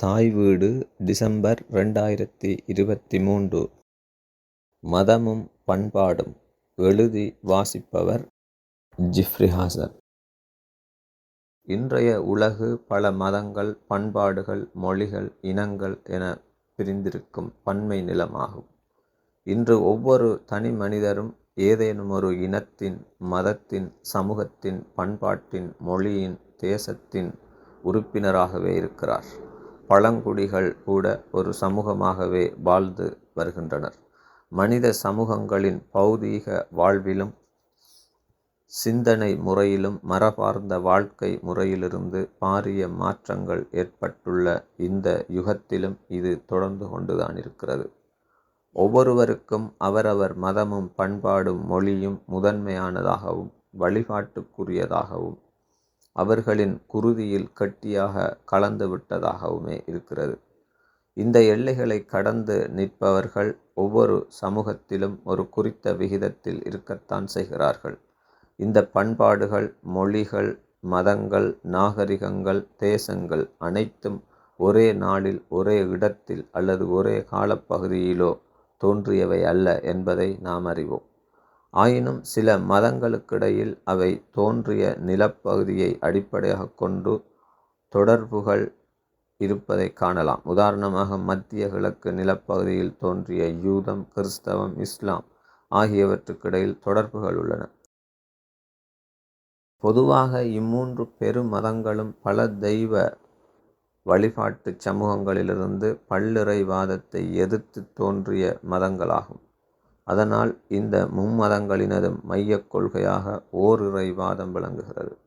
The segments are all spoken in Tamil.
தாய் வீடு டிசம்பர் ரெண்டாயிரத்தி இருபத்தி மூன்று. மதமும் பண்பாடும் எழுதி வாசிப்பவர் ஜிஃப்ரிஹாசன் இன்றைய உலகு பல மதங்கள் பண்பாடுகள் மொழிகள் இனங்கள் என பிரிந்திருக்கும் பன்மை நிலமாகும். இன்று ஒவ்வொரு தனி மனிதரும் ஏதேனும் ஒரு இனத்தின் மதத்தின் சமூகத்தின் பண்பாட்டின் மொழியின் தேசத்தின் உறுப்பினராகவே இருக்கிறார். பழங்குடிகள் கூட ஒரு சமூகமாகவே வாழ்ந்து வருகின்றனர். மனித சமூகங்களின் பௌதீக வாழ்விலும் சிந்தனை முறையிலும் மரபார்ந்த வாழ்க்கை முறையிலிருந்து பாரிய மாற்றங்கள் ஏற்பட்டுள்ள இந்த யுகத்திலும் இது தொடர்ந்து கொண்டுதான் இருக்கிறது. ஒவ்வொருவருக்கும் அவரவர் மதமும் பண்பாடும் மொழியும் முதன்மையானதாகவும் வழிபாட்டுக்குரியதாகவும் அவர்களின் குருதியில் கட்டியாக கலந்து விட்டதாகவுமே இருக்கிறது. இந்த எல்லைகளை கடந்து நிற்பவர்கள் ஒவ்வொரு சமூகத்திலும் ஒரு குறித்த விகிதத்தில் இருக்கத்தான் செய்கிறார்கள். இந்த பண்பாடுகள் மொழிகள் மதங்கள் நாகரிகங்கள் தேசங்கள் அனைத்தும் ஒரே நாளில் ஒரே இடத்தில் அல்லது ஒரே காலப்பகுதியிலோ தோன்றியவை அல்ல என்பதை நாம் அறிவோம். ஆயினும் சில மதங்களுக்கிடையில் அவை தோன்றிய நிலப்பகுதியை அடிப்படையாக கொண்டு தொடர்புகள் இருப்பதை காணலாம். உதாரணமாக மத்திய கிழக்கு நிலப்பகுதியில் தோன்றிய யூதம் கிறிஸ்தவம் இஸ்லாம் ஆகியவற்றுக்கிடையில் தொடர்புகள் உள்ளன. பொதுவாக இம்மூன்று பெரு மதங்களும் பல தெய்வ வழிபாட்டு சமூகங்களிலிருந்து பல்லிறைவாதத்தை எதிர்த்து தோன்றிய மதங்களாகும். அதனால் இந்த மும்மதங்களினதும் மையக் கொள்கையாக ஓரிறைவாதம் விளங்குகிறது.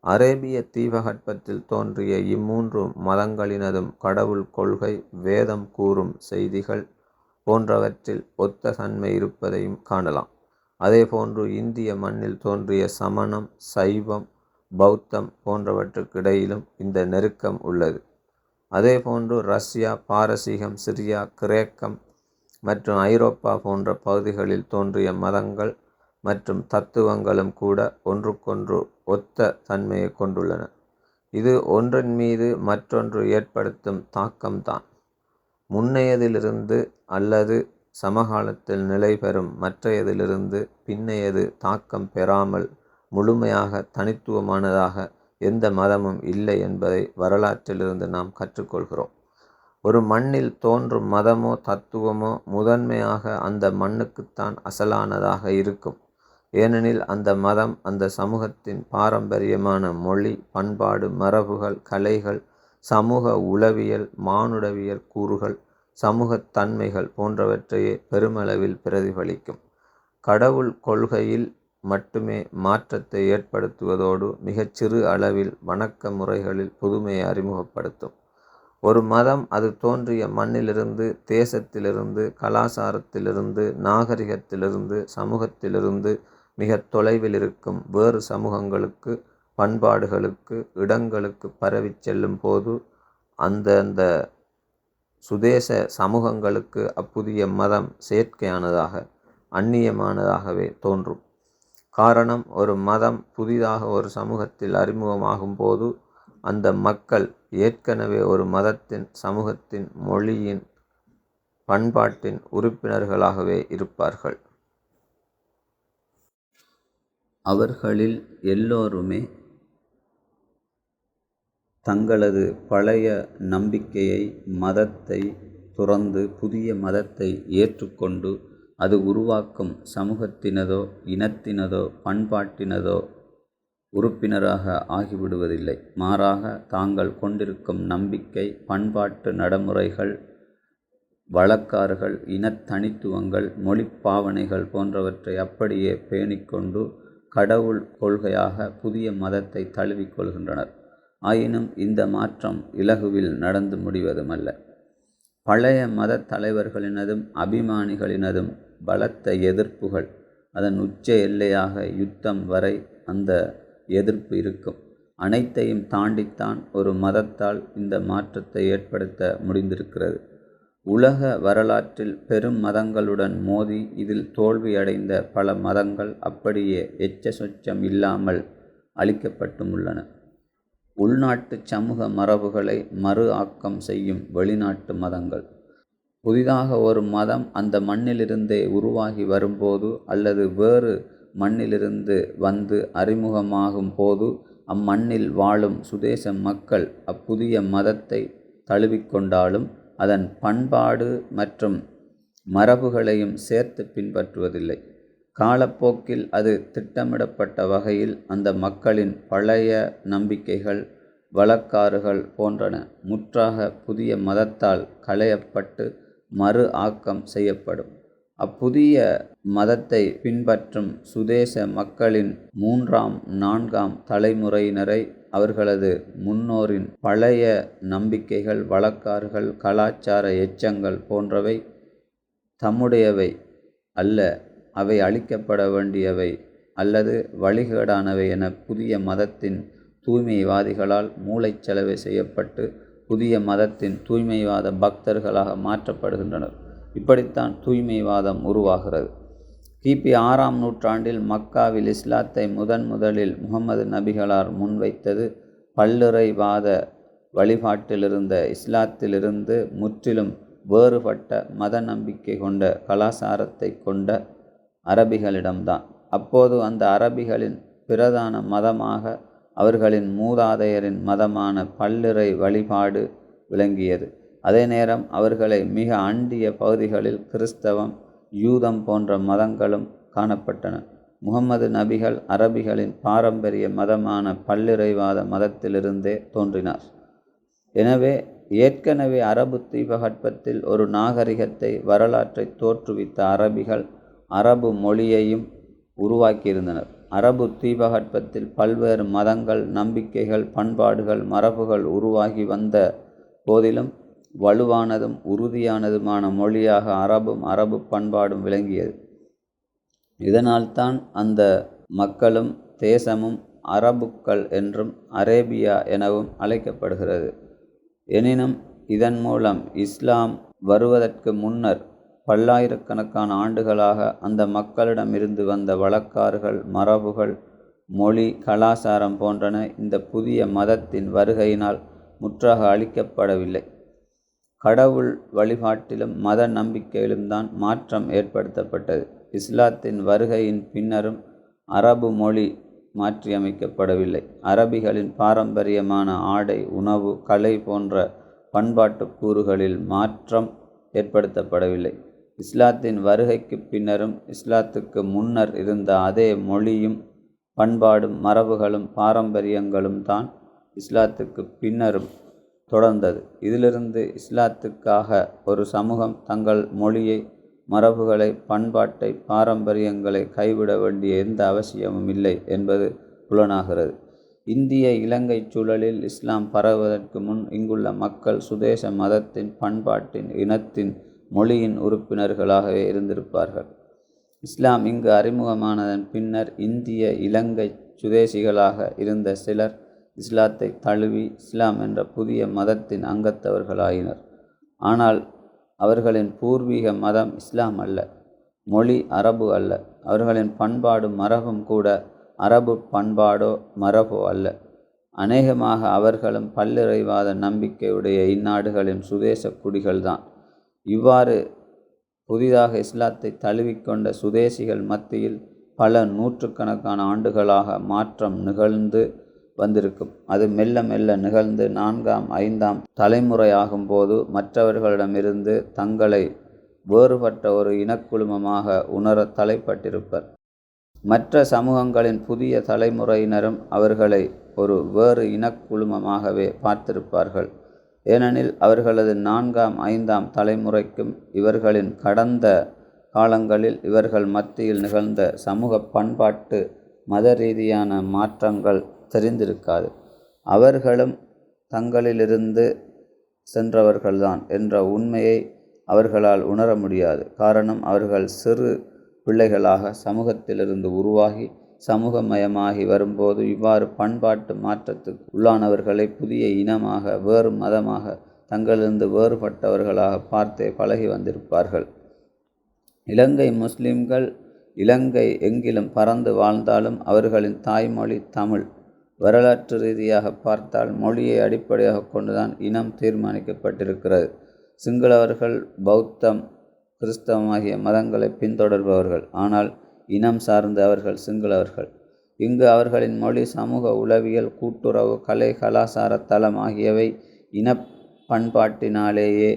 அரேபிய தீபகற்பத்தில் தோன்றிய இம்மூன்று மதங்களினதும் கடவுள் கொள்கை வேதம் கூறும் செய்திகள் போன்றவற்றில் ஒத்த தன்மை இருப்பதையும் காணலாம். அதேபோன்று இந்திய மண்ணில் தோன்றிய சமணம் சைவம் பௌத்தம் போன்றவற்றுக்கிடையிலும் இந்த நெருக்கம் உள்ளது. அதேபோன்று ரஷ்யா பாரசீகம் சிரியா கிரேக்கம் மற்றும் ஐரோப்பா போன்ற பகுதிகளில் தோன்றிய மதங்கள் மற்றும் தத்துவங்களும் கூட ஒன்றுக்கொன்று ஒத்த தன்மையை கொண்டுள்ளன. இது ஒன்றின் மீது மற்றொன்று ஏற்படுத்தும் தாக்கம்தான். முன்னையதிலிருந்து அல்லது சமகாலத்தில் நிலை பெறும் மற்றையதிலிருந்து பின்னையது தாக்கம் பெறாமல் முழுமையாக தனித்துவமானதாக எந்த மதமும் இல்லை என்பதை வரலாற்றிலிருந்து நாம் கற்றுக்கொள்கிறோம். ஒரு மண்ணில் தோன்றும் மதமோ தத்துவமோ முதன்மையாக அந்த மண்ணுக்குத்தான் அசலானதாக இருக்கும். ஏனெனில் அந்த மதம் அந்த சமூகத்தின் பாரம்பரியமான மொழி பண்பாடு மரபுகள் கலைகள் சமூக உளவியல் மானுடவியல் கூறுகள் சமூகத் தன்மைகள் போன்றவற்றையே பெருமளவில் பிரதிபலிக்கும். கடவுள் கொள்கையில் மட்டுமே மாற்றத்தை ஏற்படுத்துவதோடு மிகச்சிறு அளவில் வணக்க முறைகளில் புதுமையை அறிமுகப்படுத்தும். ஒரு மதம் அது தோன்றிய மண்ணிலிருந்து தேசத்திலிருந்து கலாச்சாரத்திலிருந்து நாகரிகத்திலிருந்து சமூகத்திலிருந்து மிக தொலைவில் இருக்கும் வேறு சமூகங்களுக்கு பண்பாடுகளுக்கு இடங்களுக்கு பரவி செல்லும் போது அந்தந்த சுதேச சமூகங்களுக்கு அப்புதிய மதம் செயற்கையானதாக அந்நியமானதாகவே தோன்றும். காரணம் ஒரு மதம் புதிதாக ஒரு சமூகத்தில் அறிமுகமாகும் போது அந்த மக்கள் ஏற்கனவே ஒரு மதத்தின் சமூகத்தின் மொழியின் பண்பாட்டின் உறுப்பினர்களாகவே இருப்பார்கள். அவர்களில் எல்லோருமே தங்களது பழைய நம்பிக்கையை மதத்தை துறந்து புதிய மதத்தை ஏற்றுக்கொண்டு அது உருவாக்கும் சமூகத்தினதோ இனத்தினதோ பண்பாட்டினதோ உறுப்பினராக ஆகிவிடுவதில்லை. மாறாக தாங்கள் கொண்டிருக்கும் நம்பிக்கை பண்பாட்டு நடைமுறைகள் வழக்காறுகள் இனத்தனித்துவங்கள் மொழிப்பாவனைகள் போன்றவற்றை அப்படியே பேணிக்கொண்டு கடவுள் கொள்கையாக புதிய மதத்தை தழுவிக்கொள்கின்றனர் ஆயினும் இந்த மாற்றம் இலகுவில் நடந்து முடிவதுமல்ல. பழைய மத தலைவர்களினதும் அபிமானிகளினதும் பலத்த எதிர்ப்புகள். அதன் உச்ச எல்லையாக யுத்தம் வரை அந்த எதிர்ப்பு இருக்கும். அனைத்தையும் தாண்டித்தான் ஒரு மதத்தால் இந்த மாற்றத்தை ஏற்படுத்த முடிந்திருக்கிறது. உலக வரலாற்றில் பெரும் மதங்களுடன் மோதி இதில் தோல்வியடைந்த பல மதங்கள் அப்படியே எச்ச சொச்சம் இல்லாமல் அழிக்கப்பட்டும் உள்ளன. உள்நாட்டு சமூக மரபுகளை மறு ஆக்கம் செய்யும் வெளிநாட்டு மதங்கள். புதிதாக ஒரு மதம் அந்த மண்ணிலிருந்தே உருவாகி வரும்போது அல்லது வேறு மண்ணிலிருந்து வந்து அறிமுகமாகும் போது அம்மண்ணில் வாழும் சுதேச மக்கள் அப்புதிய மதத்தை தழுவிக்கொண்டாலும் அதன் பண்பாடு மற்றும் மரபுகளையும் சேர்த்து பின்பற்றுவதில்லை. காலப்போக்கில் அது திட்டமிடப்பட்ட வகையில் அந்த மக்களின் பழைய நம்பிக்கைகள் வழக்காறுகள் போன்றன. முற்றாக புதிய மதத்தால் களையப்பட்டு மறு ஆக்கம் செய்யப்படும். அப்புதிய மதத்தை பின்பற்றும் சுதேச மக்களின் மூன்றாம் நான்காம் தலைமுறையினரை அவர்களது முன்னோரின் பழைய நம்பிக்கைகள் வழக்காறுகள் கலாச்சார எச்சங்கள் போன்றவை தம்முடையவை அல்ல அவை அழிக்கப்பட வேண்டியவை அல்லது வழிகேடானவை என புதிய மதத்தின் தூய்மைவாதிகளால் மூளைச்சலவை செய்யப்பட்டு புதிய மதத்தின் தூய்மைவாத பக்தர்களாக மாற்றப்படுகின்றனர். இப்படித்தான் தூய்மைவாதம் உருவாகிறது. கிபி ஆறாம் நூற்றாண்டில் மக்காவில் இஸ்லாத்தை முதன் முதலில் முகமது நபிகளார் முன்வைத்தது. பல்லுறைவாத வழிபாட்டிலிருந்த இஸ்லாத்திலிருந்து முற்றிலும் வேறுபட்ட மத நம்பிக்கை கொண்ட கலாசாரத்தை கொண்ட அரபிகளிடம்தான். அப்போது அந்த அரபிகளின் பிரதான மதமாக அவர்களின் மூதாதையரின் மதமான பல்லுறை வழிபாடு விளங்கியது. அதே நேரம் அவர்களை மிக அண்டிய பகுதிகளில் கிறிஸ்தவம் யூதம் போன்ற மதங்களும் காணப்பட்டன. முகமது நபிகள் அரபிகளின் பாரம்பரிய மதமான பல்லிறைவாத மதத்திலிருந்தே தோன்றினார். எனவே ஏற்கனவே அரபு தீபகற்பத்தில் ஒரு நாகரிகத்தை வரலாற்றை தோற்றுவித்த அரபிகள் அரபு மொழியையும் உருவாக்கியிருந்தனர். அரபு தீபகற்பத்தில் பல்வேறு மதங்கள் நம்பிக்கைகள் பண்பாடுகள் மரபுகள் உருவாகி வந்த போதிலும் வலுவானதும் உறுதியானதுமான மொழியாக அரபும் அரபு பண்பாடும் விளங்கியது. இதனால்தான் அந்த மக்களும் தேசமும் அரபுக்கள் என்றும் அரேபியா எனவும் அழைக்கப்படுகிறது. எனினும் இதன் மூலம் இஸ்லாம் வருவதற்கு முன்னர் பல்லாயிரக்கணக்கான ஆண்டுகளாக அந்த மக்களிடமிருந்து வந்த வழக்காறுகள் மரபுகள் மொழி கலாச்சாரம் போன்றன இந்த புதிய மதத்தின் வருகையினால் முற்றாக அழிக்கப்படவில்லை. கடவுள் வழிபாட்டிலும் மத நம்பிக்கையிலும் தான் மாற்றம் ஏற்படுத்தப்பட்டது. இஸ்லாத்தின் வருகையின் பின்னரும் அரபு மொழி மாற்றியமைக்கப்படவில்லை. அரபிகளின் பாரம்பரியமான ஆடை உணவு கலை போன்ற பண்பாட்டு கூறுகளில் மாற்றம் ஏற்படுத்தப்படவில்லை. இஸ்லாத்தின் வருகைக்கு பின்னரும் இஸ்லாத்துக்கு முன்னர் இருந்த அதே மொழியும் பண்பாடும் மரபுகளும் பாரம்பரியங்களும் தான் இஸ்லாத்துக்கு பின்னரும் தொடர்ந்தது. இதிலிருந்து இஸ்லாத்துக்காக ஒரு சமூகம் தங்கள் மொழியை மரபுகளை பண்பாட்டை பாரம்பரியங்களை கைவிட வேண்டிய எந்த அவசியமும் இல்லை என்பது புலனாகிறது. இந்திய இலங்கை சூழலில் இஸ்லாம் பரவுவதற்கு முன் இங்குள்ள மக்கள் சுதேச மதத்தின் பண்பாட்டின் இனத்தின் மொழியின் உறுப்பினர்களாகவே இருந்திருப்பார்கள். இஸ்லாம் இங்கு அறிமுகமானதன் பின்னர் இந்திய இலங்கை சுதேசிகளாக இருந்த சிலர் இஸ்லாத்தை தழுவி இஸ்லாம் என்ற புதிய மதத்தின் அங்கத்தவர்களாயினர். ஆனால் அவர்களின் பூர்வீக மதம் இஸ்லாம் அல்ல மொழி அரபு அல்ல. அவர்களின் பண்பாடு மரபும் கூட அரபு பண்பாடோ மரபோ அல்ல. அநேகமாக அவர்களும் பல்லிறைவாத நம்பிக்கையுடைய இந்நாடுகளின் சுதேச குடிகள்தான் இவ்வாறு புதிதாக இஸ்லாத்தை தழுவிக்கொண்ட சுதேசிகள் மத்தியில் பல நூற்றுக்கணக்கான ஆண்டுகளாக மாற்றம் நிகழ்ந்து வந்திருக்கும். அது மெல்ல மெல்ல நிகழ்ந்து நான்காம் ஐந்தாம் தலைமுறையாகும் போது மற்றவர்களிடமிருந்து தங்களை வேறுபட்ட ஒரு இனக்குழுமமாக உணர தலைப்பட்டிருப்பர். மற்ற சமூகங்களின் புதிய தலைமுறையினரும் அவர்களை ஒரு வேறு இனக்குழுமமாகவே பார்த்திருப்பார்கள். ஏனெனில் அவர்களது நான்காம் ஐந்தாம் தலைமுறைக்கும் இவர்களின் கடந்த காலங்களில் இவர்கள் மத்தியில் நிகழ்ந்த சமூக பண்பாட்டு மத ரீதியான மாற்றங்கள் தெரிந்திருக்காது. அவர்களும் தங்களிலிருந்து சென்றவர்கள்தான் என்ற உண்மையை அவர்களால் உணர முடியாது. காரணம் அவர்கள் சிறு பிள்ளைகளாக சமூகத்திலிருந்து உருவாகி சமூகமயமாகி வரும்போது இவ்வாறு பண்பாட்டு மாற்றத்துக்கு உள்ளானவர்களை புதிய இனமாக வேறு மதமாக தங்களிலிருந்து வேறுபட்டவர்களாக பார்த்தே பழகி வந்திருப்பார்கள். இலங்கை முஸ்லிம்கள் இலங்கை எங்கிலும் பறந்து வாழ்ந்தாலும் அவர்களின் தாய்மொழி தமிழ். வரலாற்று ரீதியாக பார்த்தால் மொழியை அடிப்படையாக கொண்டுதான் இனம் தீர்மானிக்கப்பட்டிருக்கிறது. சிங்களவர்கள் பௌத்தம் கிறிஸ்தவம் ஆகிய மதங்களை பின்தொடர்பவர்கள். ஆனால் இனம் சார்ந்த அவர்கள் சிங்களவர்கள். இங்கு அவர்களின் மொழி சமூக உளவியல் கூட்டுறவு கலை கலாசார தளம் ஆகியவை இன பண்பாட்டினாலேயே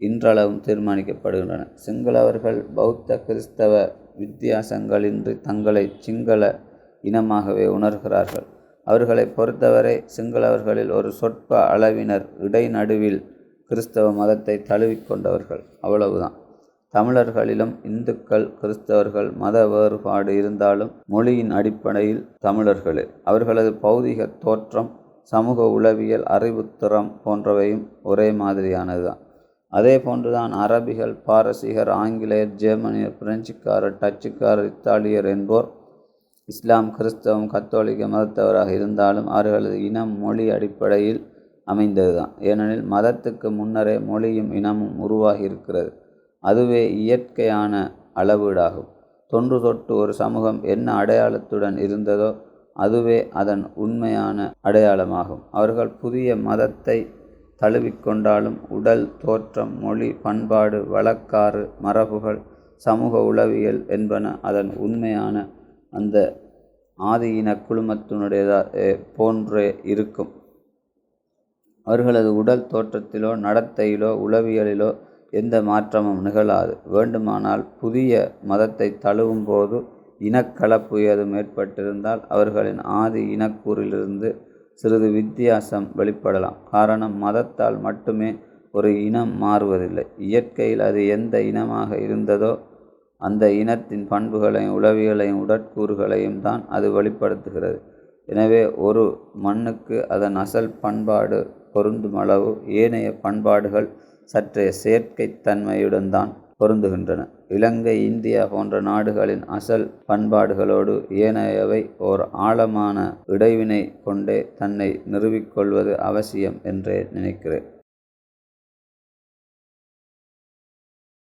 இன்றளவும் தீர்மானிக்கப்படுகின்றன. சிங்களவர்கள் பௌத்த கிறிஸ்தவ வித்தியாசங்களின்றி தங்களை சிங்கள இனமாகவே உணர்கிறார்கள். அவர்களை பொறுத்தவரை சிங்களவர்களில் ஒரு சொற்ப அளவினர் இடைநடுவில் கிறிஸ்தவ மதத்தை தழுவிக்கொண்டவர்கள் அவ்வளவுதான். தமிழர்களிலும் இந்துக்கள் கிறிஸ்தவர்கள் மத வேறுபாடு இருந்தாலும் மொழியின் அடிப்படையில் தமிழர்களே. அவர்களது பௌதிக தோற்றம் சமூக உளவியல் அறிவுத்திறம் போன்றவையும் ஒரே மாதிரியானதுதான். அதே போன்றுதான் அரபிகள் பாரசீகர் ஆங்கிலேயர் ஜெர்மனியர் பிரெஞ்சுக்காரர் டச்சுக்காரர் இத்தாலியர் என்போர் இஸ்லாம் கிறிஸ்தவம் கத்தோலிக்க மதத்தவராக இருந்தாலும் அவர்களது இனம் மொழி அடிப்படையில் அமைந்ததுதான். ஏனெனில் மதத்துக்கு முன்னரே மொழியும் இனமும் உருவாகி இருக்கிறது. அதுவே இயற்கையான அளவீடாகும். தொன்று தொட்டு ஒரு சமூகம் என்ன அடையாளத்துடன் இருந்ததோ அதுவே அதன் உண்மையான அடையாளமாகும். அவர்கள் புதிய மதத்தை தழுவிக்கொண்டாலும் உடல் தோற்றம் மொழி பண்பாடு வழக்காறு மரபுகள் சமூக உளவியல் என்பன அதன் உண்மையான அந்த ஆதி குழுமத்தினுடையதாக போன்று போன்றே இருக்கும். அவர்களது உடல் தோற்றத்திலோ நடத்தையிலோ உளவியலிலோ எந்த மாற்றமும் நிகழாது. வேண்டுமானால் புதிய மதத்தை தழுவும் போது இனக்கலப்பு ஏதும் ஏற்பட்டிருந்தால் அவர்களின் ஆதி இனக்கூறிலிருந்து சிறிது வித்தியாசம் வெளிப்படலாம். காரணம் மதத்தால் மட்டுமே ஒரு இனம் மாறுவதில்லை. இயற்கையில் அது எந்த இனமாக இருந்ததோ அந்த இனத்தின் பண்புகளையும் உளவியலையும் உடற்கூறுகளையும் தான் அது வெளிப்படுத்துகிறது. எனவே ஒரு மண்ணுக்கு அதன் அசல் பண்பாடு பொருந்தும் அளவு ஏனைய பண்பாடுகள் சற்றே செயற்கைத்தன்மையுடன் தான் பொருந்துகின்றன. இலங்கை இந்தியா போன்ற நாடுகளின் அசல் பண்பாடுகளோடு ஏனையவை ஓர் ஆழமான இடைவினை கொண்டே தன்னை நிறுவிக்கொள்வது அவசியம் என்றே நினைக்கிறேன்.